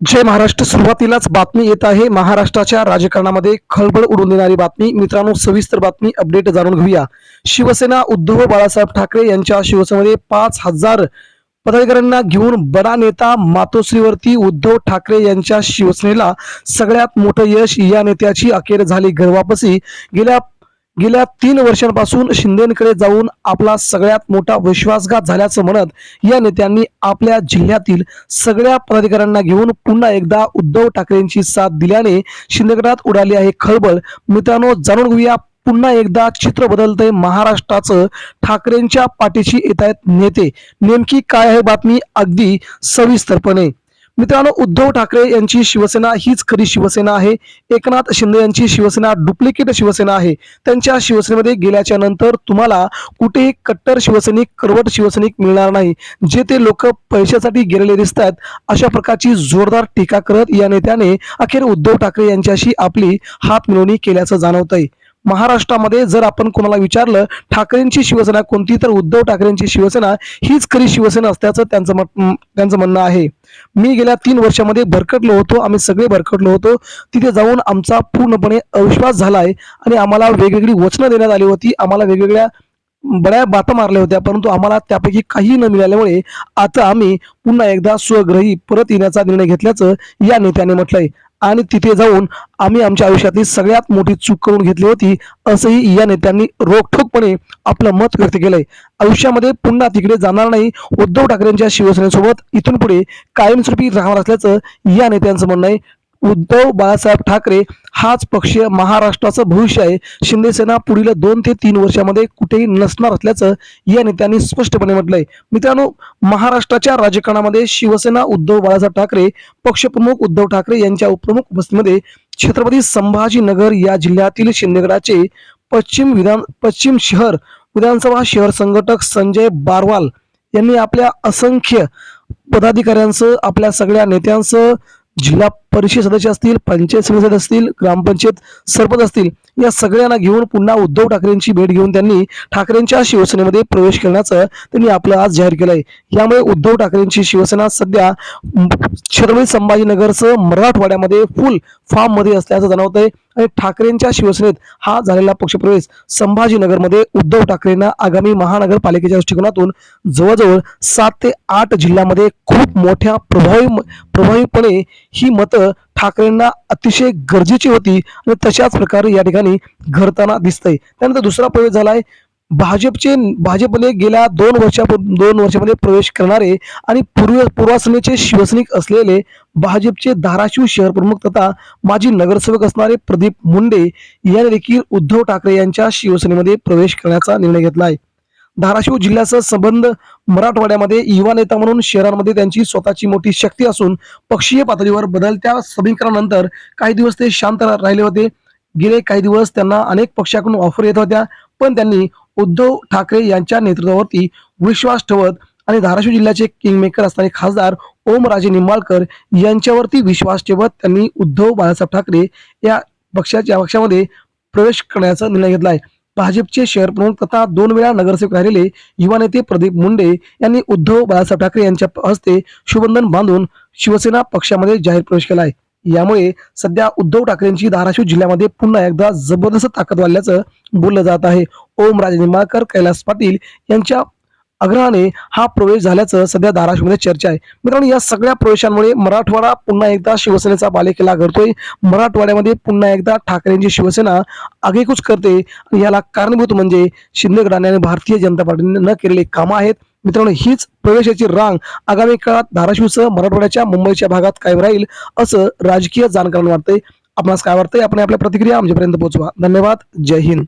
जय महाराष्ट्र. सुरुवातीलाच बातमी येत आहे. महाराष्ट्राच्या राजकारणामध्ये खळबळ उडून देणारी बातमी. मित्रांनो सविस्तर बातमी अपडेट जाणून घेऊया. शिवसेना उद्धव बाळासाहेब ठाकरे यांच्या शिवसेनेमध्ये पाच हजार पदाधिकाऱ्यांना घेऊन बडा नेता मातोश्रीवरती उद्धव ठाकरे यांच्या शिवसेनेला सगळ्यात मोठं यश या नेत्याची अखेर झाली घरवापसी. गेल्या गेल्या तीन वर्षांपासून शिंदेकडे जाऊन आपला सगळ्यात मोठा विश्वासघात झाल्याचं म्हणत या नेत्यांनी आपल्या जिल्ह्यातील सगळ्या पदाधिकाऱ्यांना घेऊन पुन्हा एकदा उद्धव ठाकरेंची साथ दिल्याने शिंदेगडात उडाली आहे खळबळ. मित्रांनो जाणून घेऊया पुन्हा एकदा चित्र बदलतंय महाराष्ट्राचं. ठाकरेंच्या पाठीशी येत आहेत नेते. नेमकी काय आहे बातमी अगदी सविस्तरपणे. मित्रांनो उद्धव ठाकरे यांची शिवसेना हीच खरी शिवसेना आहे. एकनाथ शिंदे यांची शिवसेना डुप्लिकेट शिवसेना आहे. त्यांच्या शिवसेनेमध्ये गेल्याच्यानंतर तुम्हाला कुठेही कट्टर शिवसैनिक कडवट शिवसैनिक मिळणार नाही. जे ते लोक पैशासाठी गेलेले दिसतात अशा प्रकारची जोरदार टीका करत या नेत्याने अखेर उद्धव ठाकरे यांच्याशी आपली हात मिळवणी केल्याचं जाणवतंय. महाराष्ट्रामध्ये जर आपण कोणाला विचारलं ठाकरेंची शिवसेना कोणती तर उद्धव ठाकरेंची शिवसेना हीच खरी शिवसेना असल्याचं त्यांचं मत त्यांचं म्हणणं आहे. मी गेल्या तीन वर्षामध्ये भरकटलो होतो आम्ही सगळे भरकटलो होतो. तिथे जाऊन आमचा पूर्णपणे अविश्वास झालाय आणि आम्हाला वेगवेगळी वचनं देण्यात आली होती. आम्हाला वेगवेगळ्या बऱ्या बाता मारल्या होत्या परंतु आम्हाला त्यापैकी काही न मिळाल्यामुळे आता आम्ही पुन्हा एकदा स्वग्रही परत येण्याचा निर्णय घेतल्याचं या नेत्याने म्हटलंय. आणि तिथे जाऊन आम्ही आमच्या आयुष्यातली सगळ्यात मोठी चूक करून घेतली होती असंही या नेत्यांनी रोखठोकपणे आपलं मत व्यक्त केलंय. आयुष्यामध्ये पुन्हा तिकडे जाणार नाही उद्धव ठाकरेंच्या शिवसेनेसोबत इथून पुढे कायमस्वरूपी राहणार असल्याचं या नेत्यांचं म्हणणं आहे. उद्धव बाळासाहेब ठाकरे हाच पक्ष महाराष्ट्राचं भविष्य आहे. शिंदेसेना पुढील दोन ते तीन वर्षामध्ये कुठेही नसणार असल्याचं या नेत्यांनी स्पष्टपणे म्हटलंय. मित्रांनो महाराष्ट्राच्या राजकारणामध्ये शिवसेना उद्धव बाळासाहेब ठाकरे पक्षप्रमुख उद्धव ठाकरे यांच्या उपप्रमुख उपस्थितीमध्ये छत्रपती संभाजीनगर या जिल्ह्यातील शिंदेगडाचे पश्चिम विधान पश्चिम शहर विधानसभा शहर संघटक संजय बारवाल यांनी आपल्या असंख्य पदाधिकाऱ्यांसह आपल्या सगळ्या नेत्यांसह जिल्हा परिषद सदस्य असतील पंचायत समिती सदस्य असतील ग्रामपंचायत सरपंच असतील या सगळ्यांना घेऊन पुन्हा उद्धव ठाकरेंची भेट घेऊन त्यांनी ठाकरेंच्या शिवसेनेमध्ये प्रवेश करण्याचं त्यांनी आपलं आज जाहीर केलंय. यामुळे उद्धव ठाकरेंची शिवसेना सध्या छत्रपती संभाजीनगरचं मराठवाड्यामध्ये फुल फॉर्ममध्ये असल्याचं जाणवत आहे आणि ठाकरेंच्या शिवसेनेत हा झालेला पक्षप्रवेश संभाजीनगरमध्ये उद्धव ठाकरेंना आगामी महानगरपालिकेच्या दृष्टिकोनातून जवळजवळ सात ते आठ जिल्ह्यामध्ये खूप मोठ्या प्रभावी प्रभावीपणे ही मतं ठाकरेंना अतिशय गरजेची होती. आणि तशाच प्रकारे या ठिकाणी घडताना दिसतंय. त्यानंतर दुसरा प्रवेश झालाय भाजपचे भाजपने गेल्या दोन वर्षा दोन वर्षामध्ये प्रवेश करणारे आणि पूर्व पूर्वासनेचे शिवसैनिक असलेले भाजपचे धाराशिव शहर प्रमुख तथा माजी नगरसेवक असणारे प्रदीप मुंडे यांनी देखील उद्धव ठाकरे यांच्या शिवसेनेमध्ये प्रवेश करण्याचा निर्णय घेतला आहे. धाराशिव जिल्ह्याचा संबंध मराठवाड्यामध्ये युवा नेता म्हणून शहरांमध्ये त्यांची स्वतःची मोठी शक्ती असून पक्षीय पातळीवर बदलत्या समीकरणानंतर काही दिवस ते शांत राहिले होते. गेले काही दिवस त्यांना अनेक पक्षाकडून ऑफर येत होत्या पण त्यांनी उद्धव ठाकरे यांच्या नेतृत्वावरती विश्वास ठेवत आणि धाराशिव जिल्ह्याचे किंगमेकर असणारे खासदार ओमराजे निंबाळकर यांच्यावरती विश्वास ठेवत त्यांनी उद्धव बाळासाहेब ठाकरे या पक्षाच्या पक्षामध्ये प्रवेश करण्याचा निर्णय घेतला आहे. भाजपचे शहर प्रमुख तथा दोन वेळा नगरसेवक राहिलेले युवा नेते प्रदीप मुंडे यांनी उद्धव बाळासाहेब ठाकरे यांच्या हस्ते शुभंधन बांधून शिवसेना पक्षामध्ये जाहीर प्रवेश केला आहे. यामुळे सध्या उद्धव ठाकरेंची धाराशिव जिल्ह्यामध्ये पुन्हा एकदा जबरदस्त ताकद वाढल्याचं बोललं जात आहे. ओम राजे निंबाळकर कैलास पाटील यांच्या आग्रहाने हा प्रवेश झाल्याचं सध्या धाराशिवमध्ये चर्चा आहे. मित्रांनो या सगळ्या प्रवेशांमुळे मराठवाडा पुन्हा एकदा शिवसेनेचा बालेकिल्ला घडतोय. मराठवाड्यामध्ये पुन्हा एकदा ठाकरेंची शिवसेना आगेकूच करते. आणि याला कारणीभूत म्हणजे शिंदे गटाने आणि भारतीय जनता पार्टीने न केलेली कामं आहेत. मित्रांनो हीच प्रवेशाची रांग आगामी काळात धाराशिवसह मराठवाड्याच्या मुंबईच्या भागात कायम राहील असं राजकीय जाणकारांना वाटतंय. आपणास काय वाटतंय? आपण आपल्या प्रतिक्रिया आमच्यापर्यंत पोहोचवा. धन्यवाद. जय हिंद.